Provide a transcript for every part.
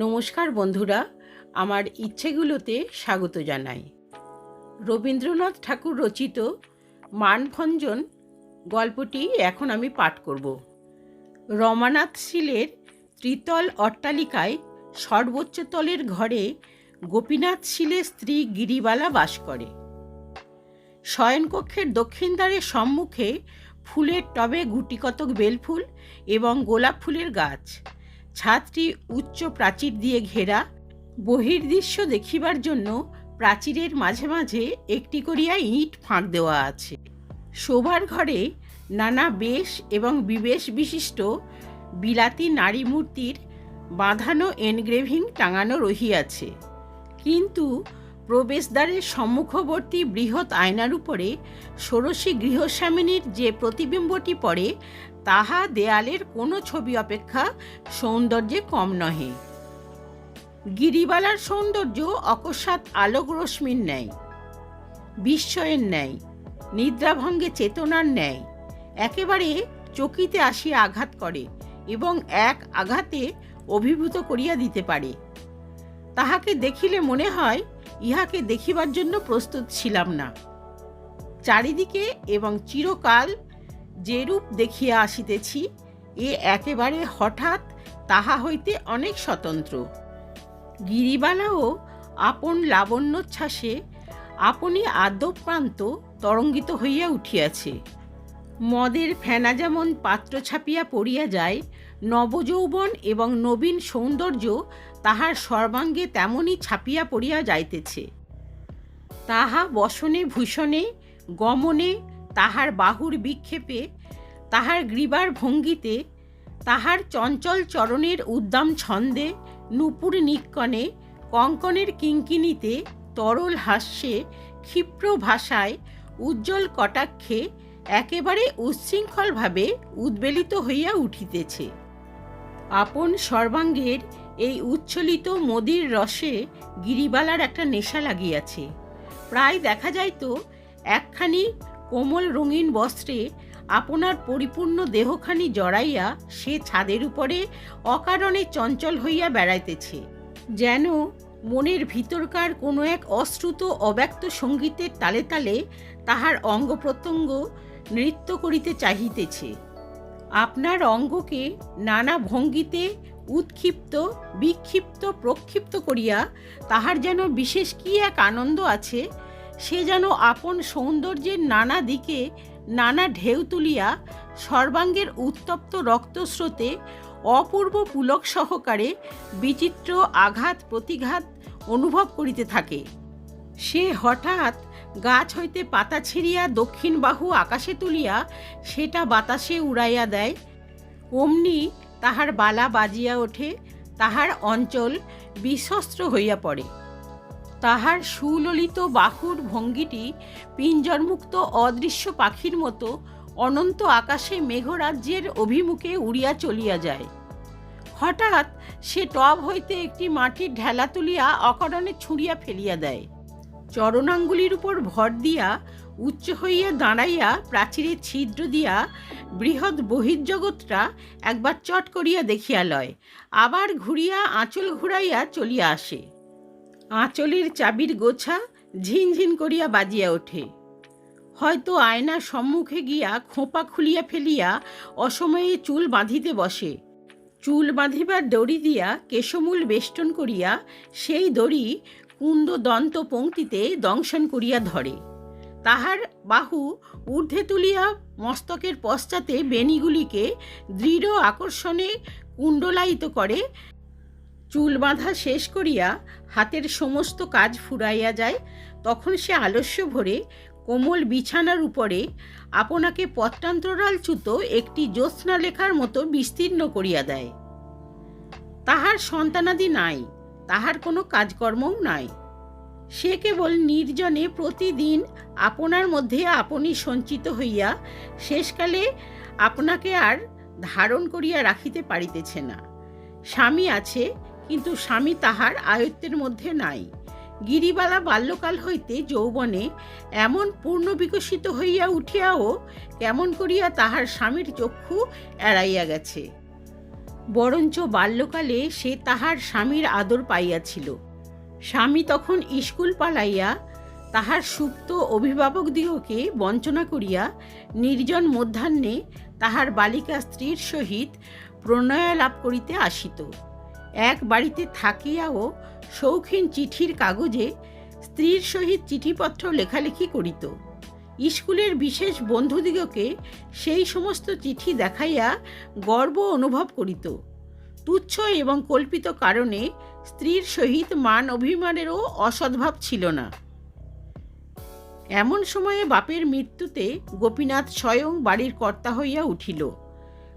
নমস্কার বন্ধুরা, আমার ইচ্ছেগুলোতে স্বাগত জানাই। রবীন্দ্রনাথ ঠাকুর রচিত মানভঞ্জন গল্পটি এখন আমি পাঠ করব। রমানাথ শীলের ত্রিতল অট্টালিকায় সর্বোচ্চ তলের ঘরে গোপীনাথ শীলের স্ত্রী গিরিবালা বাস করে। শয়নকক্ষের দক্ষিণ দ্বারের সম্মুখে ফুলের টবে গুটিকতক বেলফুল এবং গোলাপ ফুলের গাছ। ছাদটি উচ্চ প্রাচীর দিয়ে ঘেরা। বহির্দৃশ্য দেখিবার জন্য প্রাচীরের মাঝে মাঝে একটি করিয়া ইট ফাঁক দেওয়া আছে। শোভার ঘরে নানা বেশ এবং বিবেশ বিশিষ্ট বিলাতি নারী মূর্তির বাঁধানো এনগ্রেভিং টাঙানো রহিয়াছে। কিন্তু প্রবেশদ্বারের সম্মুখবর্তী বৃহৎ আয়নার উপরে ষোড়শী গৃহস্বামিনীর যে প্রতিবিম্বটি পড়ে তাহা দেয়ালের কোনো ছবি অপেক্ষা সৌন্দর্যে কম নহে। গিরিবালার সৌন্দর্য অকস্মাৎ আলোক রশ্মির ন্যায়, বিস্ময়ের ন্যায়, নিদ্রাভঙ্গে চেতনার ন্যায়, একেবারে চকিতে আসিয়া আঘাত করে এবং এক আঘাতে অভিভূত করিয়া দিতে পারে। তাহাকে দেখিলে মনে হয় ইহাকে দেখিবার জন্য প্রস্তুত ছিলাম না। চারিদিকে এবং চিরকাল যেরূপ দেখিয়া আসিতেছি, এ একেবারে হঠাৎ তাহা হইতে অনেক স্বতন্ত্র। গিরিবালাও আপন লাবণ্যোচ্ছ্বাসে আপনি আদ্যপ্রান্ত তরঙ্গিত হইয়া উঠিয়াছে। মদের ফেনা যেমন পাত্র ছাপিয়া পড়িয়া যায়, নবযৌবন এবং নবীন সৌন্দর্য তাহার সর্বাঙ্গে তেমনই ছাপিয়া পড়িয়া যাইতেছে। তাহা বসনে ভূষণে, গমনে তাহার বাহুর বিক্ষেপে, তাহার গ্রীবার ভঙ্গিতে, তাহার চঞ্চল চরণের উদ্দাম ছন্দে, নূপুর নিক্কণে কঙ্কনের কিঙ্কিনিতে তরল হাস্যে, ক্ষিপ্র ভাষায়, উজ্জ্বল কটাক্ষে, একেবারে উচ্ছৃঙ্খলভাবে উদ্বেলিত হইয়া উঠিতেছে। আপন সর্বাঙ্গের এই উচ্ছলিত মদির রসে গিরিবালার একটা নেশা লাগিয়াছে। প্রায় দেখা যাইত, একখানি কোমল রঙিন বস্ত্রে আপনার পরিপূর্ণ দেহখানি জড়াইয়া সে ছাদের উপরে অকারণে চঞ্চল হইয়া বেড়াইতেছে। যেন মনের ভিতরকার কোনো এক অশ্রুত অব্যক্ত সঙ্গীতের তালে তালে তাহার অঙ্গ প্রত্যঙ্গ নৃত্য করিতে চাহিতেছে। আপনার অঙ্গকে নানা ভঙ্গিতে উৎক্ষিপ্ত, বিক্ষিপ্ত, প্রক্ষিপ্ত করিয়া তাহার যেন বিশেষ কি এক আনন্দ আছে সে যেন আপন সৌন্দর্যের নানা দিকে নানা ঢেউ তুলিয়া সর্বাঙ্গের উত্তপ্ত রক্তস্রোতে অপূর্ব পুলক সহকারে বিচিত্র আঘাত প্রতিঘাত অনুভব করিতে থাকে। সে হঠাৎ গাছ হইতে পাতা ছিঁড়িয়া দক্ষিণ বাহু আকাশে তুলিয়া সেটা বাতাসে উড়াইয়া দেয়। অমনি তাহার বালা বাজিয়া ওঠে, তাহার অঞ্চল বিশস্ত্র হইয়া পড়ে। তাহার সুললিত বাহুর ভঙ্গিটি পিঞ্জরমুক্ত অদৃশ্য পাখির মতো অনন্ত আকাশে মেঘরাজ্যের অভিমুখে উড়িয়া চলিয়া যায়। হঠাৎ সে টব হইতে একটি মাটির ঢেলা তুলিয়া অকারণে ছুঁড়িয়া ফেলিয়া দেয়। চরণাঙ্গুলির উপর ভর দিয়া উচ্চ হইয়া দাঁড়াইয়া প্রাচীরের ছিদ্র দিয়া বৃহৎ বহির্জগৎটা একবার চট করিয়া দেখিয়া লয়। আবার ঘুরিয়া আঁচল ঘুরাইয়া চলিয়া আসে। আঁচলের চাবির গোছা ঝিনঝিন করিয়া বাজিয়া ওঠে। হয়তো আয়নার সম্মুখে গিয়া খোঁপা খুলিয়া ফেলিয়া অসময়ে চুল বাঁধিতে বসে। চুল বাঁধিবার দড়ি দিয়া কেশমূল বেষ্টন করিয়া সেই দড়ি কুন্দ দন্ত পংক্তিতে দংশন করিয়া ধরে। তাহার বাহু ঊর্ধ্বে তুলিয়া মস্তকের পশ্চাতে বেণীগুলিকে দৃঢ় আকর্ষণে কুণ্ডলায়িত করে চুল বাঁধা শেষ করিয়া হাতের সমস্ত কাজ ফুরাইয়া যায়, তখন সে আলস্য ভরে কোমল বিছানার উপরে আপনাকে পত্রান্তরালচ্যুত একটি জ্যোৎস্না লেখার মতো বিস্তীর্ণ করিয়া দেয়। তাহার সন্তানাদি নাই, তাহার কোনো কাজকর্মও নাই। সে কেবল নির্জনে প্রতিদিন আপনার মধ্যে আপনি সঞ্চিত হইয়া শেষকালে আপনাকে আর ধারণ করিয়া রাখিতে পারিতেছে না। স্বামী আছে কিন্তু স্বামী তাহার আয়ত্তের মধ্যে নাই। গিরিবালা বাল্যকাল হইতে যৌবনে এমন পূর্ণ বিকশিত হইয়া উঠিয়াও কেমন করিয়া তাহার স্বামীর চক্ষু এড়াইয়া গেছে। বরঞ্চ বাল্যকালে সে তাহার স্বামীর আদর পাইয়াছিল। স্বামী তখন স্কুল পালাইয়া তাহার সুপ্ত অভিভাবকদিগকে বঞ্চনা করিয়া নির্জন মধ্যাহ্নে তাহার বালিকা স্ত্রীর সহিত প্রণয় লাভ করিতে আসিত। এক বাড়িতে থাকিয়াও শৌখিন চিঠির কাগজে স্ত্রীর সহিত চিঠিপত্র লেখালেখি করিত। স্কুলের বিশেষ বন্ধুদিগকে সেই সমস্ত চিঠি দেখাইয়া গর্ব অনুভব করিত। তুচ্ছ এবং কল্পিত কারণে স্ত্রীর সহিত মান অভিমানেরও অসদ্ভাব ছিল না। এমন সময়ে বাপের মৃত্যুতে গোপীনাথ স্বয়ং বাড়ির কর্তা হইয়া উঠিল।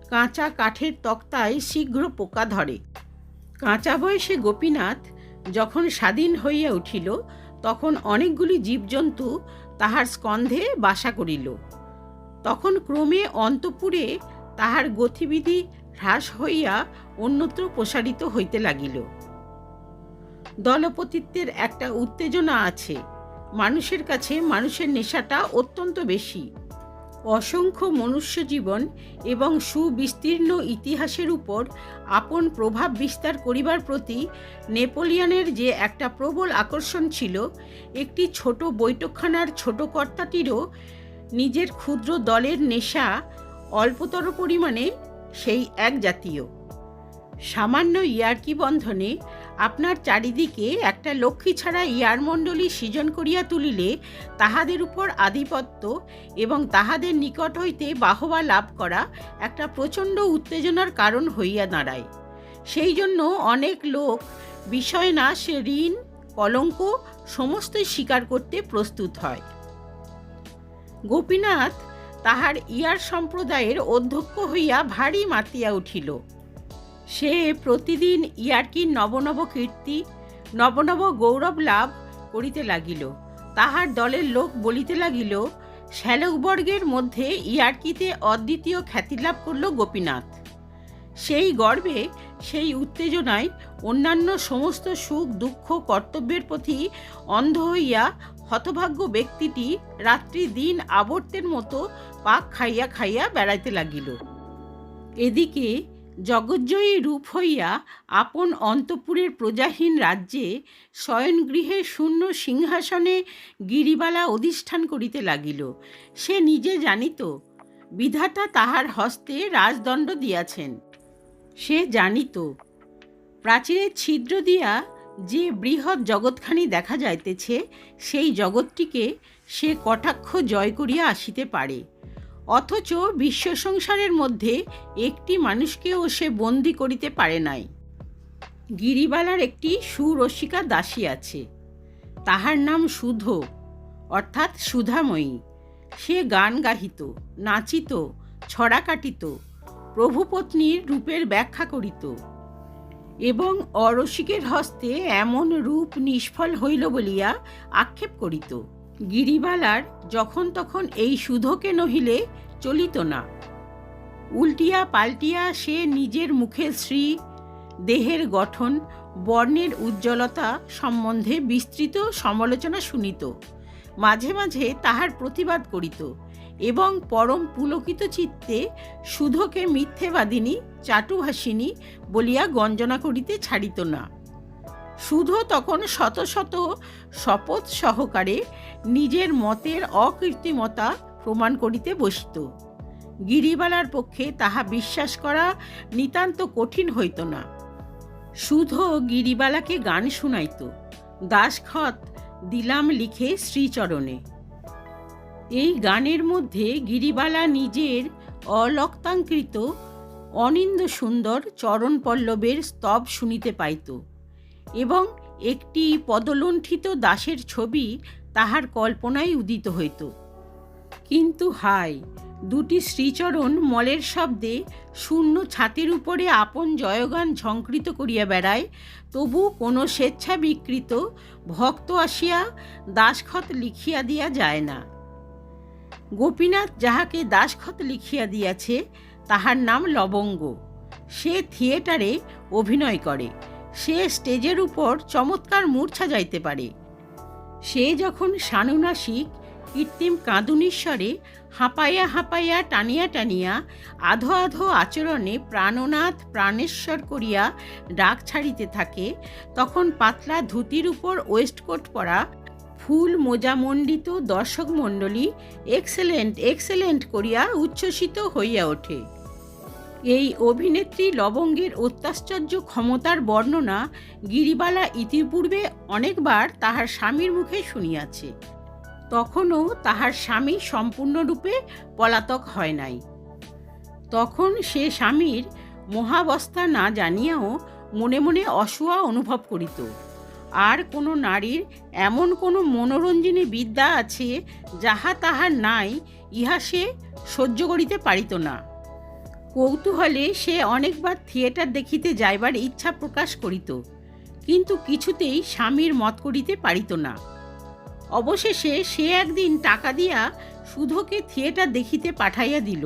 কাঁচা কাঠের তক্তায় শীঘ্র পোকা ধরে। কাঁচা বয়সে গোপীনাথ যখন স্বাধীন হইয়া উঠিল, তখন অনেকগুলি জীবজন্তু তাহার স্কন্ধে বাসা করিল। তখন ক্রমে অন্তপুরে তাহার গতিবিধি হ্রাস হইয়া অন্যত্র প্রসারিত হইতে লাগিল। দলপতিত্বের একটা উত্তেজনা আছে। মানুষের কাছে মানুষের নেশাটা অত্যন্ত বেশি। অসংখ্য মনুষ্য জীবন এবং সুবিস্তীর্ণ ইতিহাসের উপর আপন প্রভাব বিস্তার করিবার প্রতি নেপোলিয়নের যে একটা প্রবল আকর্ষণ ছিল, একটি ছোট বৈঠকখানার ছোট কর্তাটিরও নিজের ক্ষুদ্র দলের নেশা অল্পতর পরিমাণে সেই এক জাতীয়। সামান্য ইয়ার্কি বন্ধনে আপনার চারিদিকে একটা লক্ষ্মী ছাড়া ইয়ারমণ্ডলী সৃজন করিয়া তুলিলে তাহাদের উপর আধিপত্য এবং তাহাদের নিকট হইতে বাহবা লাভ করা একটা প্রচণ্ড উত্তেজনার কারণ হইয়া দাঁড়ায়। সেই জন্য অনেক লোক বিষয় না সে ঋণ, কলঙ্ক সমস্তই স্বীকার করতে প্রস্তুত হয়। গোপীনাথ তাহার ইয়ার সম্প্রদায়ের অধ্যক্ষ হইয়া ভারী মাতিয়া উঠিল। সে প্রতিদিন ইয়ার্কির নবনব কীর্তি, নবনব গৌরব লাভ করিতে লাগিল। তাহার দলের লোক বলিতে লাগিল, শ্যালকবর্গের মধ্যে ইয়ার্কিতে অদ্বিতীয় খ্যাতি লাভ করল গোপীনাথ। সেই গর্বে, সেই উত্তেজনায় অন্যান্য সমস্ত সুখ, দুঃখ, কর্তব্যের প্রতি অন্ধ হইয়া হতভাগ্য ব্যক্তিটি রাত্রি দিন আবর্তের মতো পাক খাইয়া খাইয়া বেড়াইতে লাগিল। এদিকে জগজ্জয়ী রূপ হইয়া আপন অন্তপুরের প্রজাহীন রাজ্যে শয়নগৃহে শূন্য সিংহাসনে গিরিবালা অধিষ্ঠান করিতে লাগিল। সে নিজে জানিত, বিধাতা তাহার হস্তে রাজদণ্ড দিয়াছেন। সে জানিত প্রাচীরের ছিদ্র দিয়া যে বৃহৎ জগৎখানি দেখা যাইতেছে, সেই জগৎটিকে সে কটাক্ষ জয় করিয়া আসিতে পারে। অথচ বিশ্ব সংসারের মধ্যে একটি মানুষকেও সে বন্দি করিতে পারে নাই। গিরিবালার একটি সুরসিকা দাসী আছে। তাহার নাম সুধ, অর্থাৎ সুধাময়ী। সে গান গাহিত, নাচিত, ছড়া কাটিত, প্রভুপত্নীর রূপের ব্যাখ্যা করিত এবং অরসিকের হস্তে এমন রূপ নিষ্ফল হইল বলিয়া আক্ষেপ করিত। গিরিবালার যখন তখন এই সুধোকে নহিলে চলিত না। উল্টিয়া পাল্টিয়া সে নিজের মুখের শ্রী দেহের গঠন, বর্ণের উজ্জ্বলতা সম্বন্ধে বিস্তৃত সমালোচনা শুনিত। মাঝে মাঝে তাহার প্রতিবাদ করিত এবং পরম পুলকিত চিত্তে সুধোকে মিথ্যেবাদিনী চাটুভাসিনী বলিয়া গঞ্জনা করিতে ছাড়িত না। সুধো তখন শত শত শপথ সহকারে নিজের মতের অকৃত্রিমতা প্রমাণ করিতে বসিত। গিরিবালার পক্ষে তাহা বিশ্বাস করা নিতান্ত কঠিন হইত না। সুধো গিরিবালাকে গান শুনাইত। দাসখত দিলাম লিখে শ্রীচরণে। এই গানের মধ্যে গিরিবালা নিজের অলক্তাঙ্কৃত, অনিন্দ সুন্দর চরণ পল্লবের স্তব শুনিতে পাইত। এবং একটি পদলুণ্ঠিত দাসের ছবি তাহার কল্পনায় উদিত হইত। কিন্তু হায় দুটি শ্রীচরণ মলের শব্দে শূন্য ছাতের উপরে আপন জয়গান ঝঙ্কৃত করিয়া বেড়ায়, তবু কোনো স্বেচ্ছা বিকৃত ভক্ত আসিয়া দাসখত লিখিয়া দিয়া যায় না। গোপীনাথ যাহাকে দাসখত লিখিয়া দিয়াছে, তাহার নাম লবঙ্গ। সে থিয়েটারে অভিনয় করে। সে স্টেজের উপর চমৎকার মূর্ছা যাইতে পারে। সে যখন সানুনাসিক কৃত্রিম কাঁদুনিশ্বরে হাঁপাইয়া হাঁপাইয়া টানিয়া টানিয়া আধো আধো আচরণে প্রাণনাথ প্রাণেশ্বর করিয়া ডাক ছাড়িতে থাকে, তখন পাতলা ধুতির উপর ওয়েস্টকোট পরা ফুল মোজামণ্ডিত দর্শক মণ্ডলী এক্সেলেন্ট এক্সেলেন্ট করিয়া উচ্ছ্বসিত হইয়া ওঠে। এই অভিনেত্রী লবঙ্গের অত্যাশ্চর্য ক্ষমতার বর্ণনা গিরিবালা ইতিপূর্বে অনেকবার তাহার স্বামীর মুখে শুনিয়াছে। তখনও তাহার স্বামী সম্পূর্ণরূপে পলাতক হয় নাই। তখন সে স্বামীর মহাবস্থা না জানিয়াও মনে মনে অসুয়া অনুভব করিত। আর কোনো নারীর এমন কোনো মনোরঞ্জনী বিদ্যা আছে যাহা তাহার নাই, ইহা সে সহ্য করিতে পারিত না। কৌতূহলে সে অনেকবার থিয়েটার দেখিতে যাইবার ইচ্ছা প্রকাশ করিত, কিন্তু কিছুতেই স্বামীর মত করিতে পারিত না। অবশেষে সে একদিন টাকা দিয়া সুধোকে থিয়েটার দেখিতে পাঠাইয়া দিল।